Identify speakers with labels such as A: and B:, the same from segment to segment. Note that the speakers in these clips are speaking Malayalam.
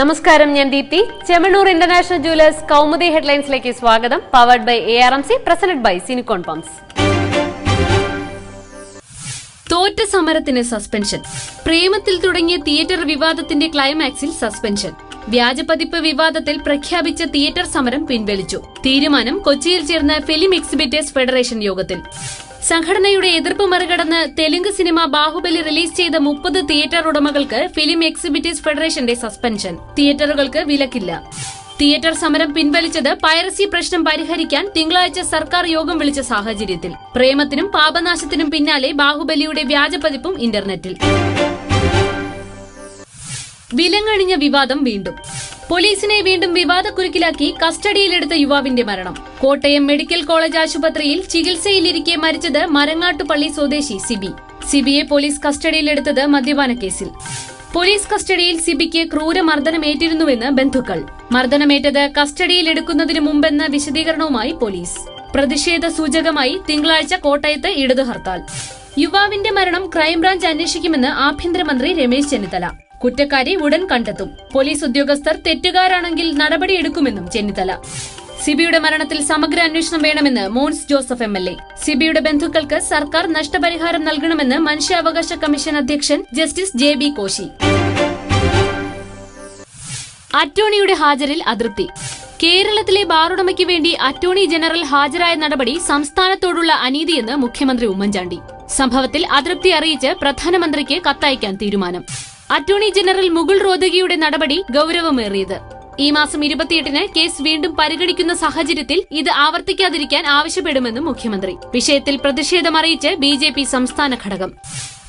A: നമസ്കാരം ഞാൻ ദീപ്തി. ചെമണൂർ ഇന്റർനാഷണൽ ജുവലേഴ്സ് കൗമുദി ഹെഡ്ലൈൻസിലേക്ക് സ്വാഗതം. Powered by A R M C presented by Sinicon pumps തോറ്റ സമരത്തിന് സസ്പെൻഷൻ പ്രേമത്തിൽ തുടങ്ങിയ തിയേറ്റർ വിവാദത്തിന്റെ ക്ലൈമാക്സിൽ സസ്പെൻഷൻ വ്യാജപതിപ്പ് വിവാദത്തിൽ പ്രഖ്യാപിച്ച തിയേറ്റർ സമരം പിൻവലിച്ചു. തീരുമാനം കൊച്ചിയിൽ ചേർന്ന ഫിലിം എക്സിബിറ്റേഴ്സ് ഫെഡറേഷൻ യോഗത്തിൽ. സംഘടനയുടെ എതിർപ്പ് മറികടന്ന് തെലുങ്ക് സിനിമ ബാഹുബലി റിലീസ് ചെയ്ത മുപ്പത് തിയേറ്റർ ഉടമകൾക്ക് ഫിലിം എക്സിബിറ്റീസ് ഫെഡറേഷന്റെ സസ്പെൻഷൻ. തിയേറ്ററുകൾക്ക് വിലക്കില്ല. തിയേറ്റർ സമരം പിൻവലിച്ചത് പൈറസി പ്രശ്നം പരിഹരിക്കാൻ തിങ്കളാഴ്ച സർക്കാർ യോഗം വിളിച്ച സാഹചര്യത്തിൽ. പ്രേമത്തിനും പാപനാശത്തിനും പിന്നാലെ ബാഹുബലിയുടെ വ്യാജപതിപ്പും ഇന്റർനെറ്റിൽ. വിലങ്ങണിഞ്ഞ വിവാദം വീണ്ടും. പോലീസിനെ വീണ്ടും വിവാദക്കുരുക്കിലാക്കി കസ്റ്റഡിയിലെടുത്ത യുവാവിന്റെ മരണം. കോട്ടയം മെഡിക്കൽ കോളേജ് ആശുപത്രിയിൽ ചികിത്സയിലിരിക്കെ മരിച്ചത് മരങ്ങാട്ടുപള്ളി സ്വദേശി സിബി. സിബിയെ പോലീസ് കസ്റ്റഡിയിലെടുത്തത് മദ്യപാന കേസിൽ. പോലീസ് കസ്റ്റഡിയിൽ സിബിക്ക് ക്രൂര ക്രൂരമർദ്ദനമേറ്റിരുന്നുവെന്ന് ബന്ധുക്കൾ. മർദ്ദനമേറ്റത് കസ്റ്റഡിയിലെടുക്കുന്നതിന് മുമ്പെന്ന വിശദീകരണവുമായി പോലീസ്. പ്രതിഷേധ സൂചകമായി തിങ്കളാഴ്ച കോട്ടയത്ത് ഇടതു ഹർത്താൽ. യുവാവിന്റെ മരണം ക്രൈംബ്രാഞ്ച് അന്വേഷിക്കുമെന്ന് ആഭ്യന്തരമന്ത്രി രമേശ് ചെന്നിത്തല. കുറ്റക്കാരെ ഉടൻ കണ്ടെത്തും. പോലീസ് ഉദ്യോഗസ്ഥർ തെറ്റുകാരാണെങ്കിൽ നടപടിയെടുക്കുമെന്നും ചെന്നിത്തല. സിബിയുടെ മരണത്തിൽ സമഗ്ര അന്വേഷണം വേണമെന്ന് Mons Joseph M L A. സിബിയുടെ ബന്ധുക്കൾക്ക് സർക്കാർ നഷ്ടപരിഹാരം നൽകണമെന്ന് മനുഷ്യാവകാശ കമ്മീഷൻ അധ്യക്ഷൻ ജസ്റ്റിസ് ജെ ബി കോശി. അറ്റോർണിയുടെ ഹാജരിൽ അതൃപ്തി. കേരളത്തിലെ ബാറുടമയ്ക്ക് വേണ്ടി അറ്റോർണി ജനറൽ ഹാജരായ നടപടി സംസ്ഥാനത്തോടുള്ള അനീതിയെന്ന് മുഖ്യമന്ത്രി ഉമ്മൻചാണ്ടി. സംഭവത്തിൽ അതൃപ്തി അറിയിച്ച് പ്രധാനമന്ത്രിക്ക് കത്തയക്കാൻ തീരുമാനം. അറ്റോർണി ജനറൽ മുകുൾ റോദഗിയുടെ നടപടി ഗൌരവമേറിയത്. ഈ മാസം ഇരുപത്തിയെട്ടിന് കേസ് വീണ്ടും പരിഗണിക്കുന്ന സാഹചര്യത്തിൽ ഇത് ആവർത്തിക്കാതിരിക്കാൻ ആവശ്യപ്പെടുമെന്നും മുഖ്യമന്ത്രി. വിഷയത്തിൽ പ്രതിഷേധമറിയിച്ച് ബി ജെ പി സംസ്ഥാന ഘടകം.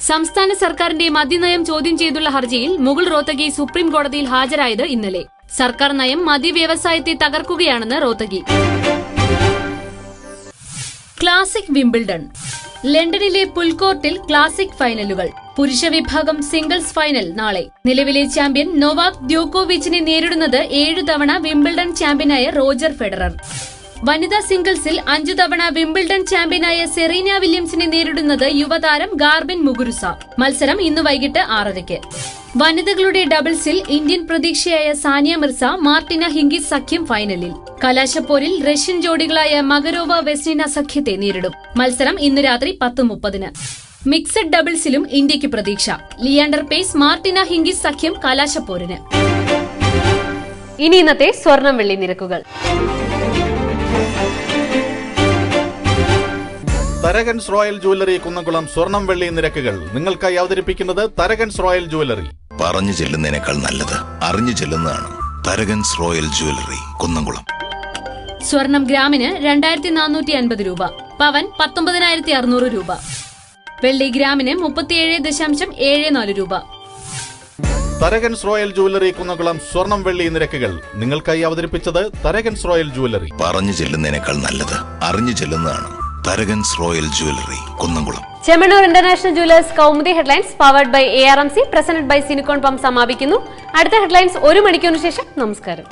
A: സംസ്ഥാന സർക്കാരിന്റെ മദ്യനയം ചോദ്യം ചെയ്തുള്ള ഹർജിയിൽ മുകുൾ റോത്തഗി സുപ്രീം കോടതിയിൽ ഹാജരായത് ഇന്നലെ. സർക്കാർ നയം മദ്യവ്യവസായത്തെ തകർക്കുകയാണെന്ന് റോത്തഗി. Classic Wimbledon. ലണ്ടനിലെ പുൽകോർട്ടിൽ ക്ലാസിക് ഫൈനലുകൾ. പുരുഷ വിഭാഗം സിംഗിൾസ് ഫൈനൽ നാളെ. നിലവിലെ ചാമ്പ്യൻ നൊവാക് ദ്യോക്കോവിച്ചിനെ നേരിടുന്നത് ഏഴു തവണ വിംബിൾഡൺ ചാമ്പ്യനായ റോജർ ഫെഡറർ. വനിതാ സിംഗിൾസിൽ അഞ്ചു തവണ വിംബിൾഡൺ ചാമ്പ്യനായ സെറീന വില്യംസിനെ നേരിടുന്നത് യുവതാരം ഗാർബിൻ മുഗുരുസ. മത്സരം ഇന്ന് വൈകിട്ട് ആറരയ്ക്ക്. വനിതകളുടെ ഡബിൾസിൽ ഇന്ത്യൻ പ്രതീക്ഷയായ സാനിയ മിർസ മാർട്ടിന ഹിങ്കിസ് സഖ്യം ഫൈനലിൽ. കലാശപ്പോരിൽ റഷ്യൻ ജോഡികളായ മകരോവ വെസ്റ്റിന സഖ്യത്തെ നേരിടും. മത്സരം ഇന്ന് രാത്രി പത്ത് മുപ്പതിന്. മിക്സഡ് ഡബിൾസിലും ഇന്ത്യയ്ക്ക് പ്രതീക്ഷ. ലിയാണ്ടർ പേസ് മാർട്ടിന ഹിംഗിസ് സഖ്യം കലാശപ്പോരിന്. ഇനി ഇന്നത്തെ സ്വർണം വെള്ളി നിരക്കുകൾ.
B: തരകൻസ് റോയൽ ജുവല്ലറി കുന്നംകുളം സ്വർണം വെള്ളി നിരക്കുകൾ. നിങ്ങൾക്കായി അവതരിപ്പിക്കുന്നത് തരകൻസ് റോയൽ ജുവല്ലറി.
C: പറഞ്ഞു ചെല്ലുന്നതിനേക്കാൾ നല്ലത് അറിഞ്ഞു ചെല്ലുന്നതാണ്. Tharakans royal jewellery Kunnamkulam.
A: സ്വർണം ഗ്രാമിന് രണ്ടായിരത്തി നാനൂറ്റി അൻപത് രൂപ. പവൻ പത്തൊമ്പതിനായിരത്തി അറുന്നൂറ് രൂപ. വെള്ളി ഗ്രാമിന് മുപ്പത്തിയേഴ് ദശാംശം ഏഴ് നാല് രൂപ.
B: തരകൻസ് റോയൽ ജുവല്ലറി കുന്നകുളം സ്വർണം വെള്ളി നിരക്കുകൾ നിങ്ങൾക്കായി അവതരിപ്പിച്ചത് തരകൻസ് റോയൽ ജുവല്ലറി
C: പറഞ്ഞു ചെല്ലുന്നതിനേക്കാൾ നല്ലത് അറിഞ്ഞു ചെല്ലുന്നതാണ് Tharakans royal jewellery Kunnamkulam.
A: Chemmanur international jewellers Kaumudi headlines powered by A R M C presented by Sinicon pump സമാപിക്കുന്നു. അടുത്ത ഹെഡ്ലൈൻസ് ഒരു മണിക്കൂറിന് ശേഷം നമസ്കാരം.